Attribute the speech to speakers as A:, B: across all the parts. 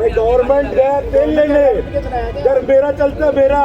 A: अरे गवर्नमेंट गया तेल लेने इधर मेरा चलता मेरा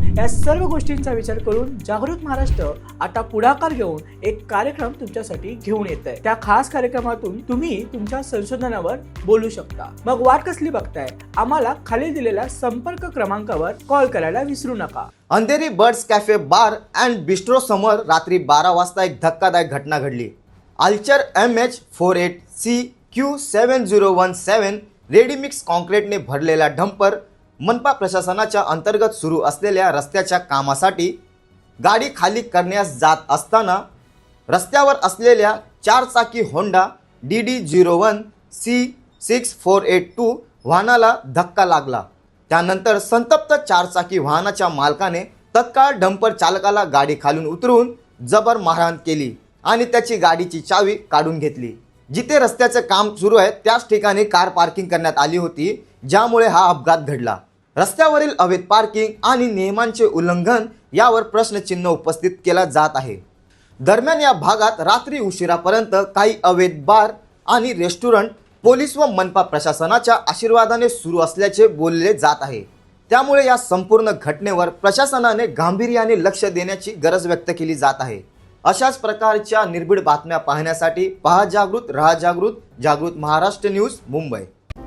B: या सर्व गोष्टींचा विचार करून जागृत महाराष्ट्र आता पुढाकार घेऊन एक कार्यक्रम तुमच्यासाठी घेऊन येत आहे त्या खास कार्यक्रमातून तुम्ही तुमच्या संशोधनावर बोलू शकता. मग वाट कसली बघताय? आम्हाला खाली दिलेल्या संपर्क क्रमांकावर कॉल करायला विसरू नका.
C: Andheri Birds cafe bar and bistro समोर रात्री बारा वाजता एक धक्कादायक घटना घडली. आल्चर M H four eight C Q seven zero one seven readymix कॉन्क्रीटने भरलेला डंपर मनपा प्रशासनाच्या अंतर्गत सुरू असलेल्या रस्त्याच्या कामासाठी गाडी खाली करण्यास जात असताना रस्त्यावर असलेल्या चारचाकी Honda D D zero one C six four eight two वाहनाला धक्का लागला. त्यानंतर संतप्त चारचाकी वाहनाच्या मालकाने तत्काळ डंपर चालकाला गाडी खालून उतरून जबर मारहाण केली आणि त्याची गाडीची चावी काढून घेतली. जिथे रस्त्याचं काम सुरू आहे त्याच ठिकाणी कार पार्किंग करण्यात आली होती ज्यामुळे हा अपघात घडला. रस्त्यावरील अवैध पार्किंग आणि नियमांचे उल्लंघन यावर प्रश्नचिन्ह उपस्थित केला जात आहे. दरम्यान या भागात रात्री उशिरापर्यंत काही अवैध बार आणि रेस्टॉरंट पोलीस व मनपा प्रशासनाच्या आशीर्वादाने सुरू असल्याचे बोलले जात आहे. त्यामुळे या संपूर्ण घटनेवर प्रशासनाने गांभीर्याने लक्ष देण्याची गरज व्यक्त केली जात आहे. अशाच प्रकारच्या निर्भीड बातम्या पाहण्यासाठी पहा जागृत रहा जागृत जागृत महाराष्ट्र न्यूज मुंबई.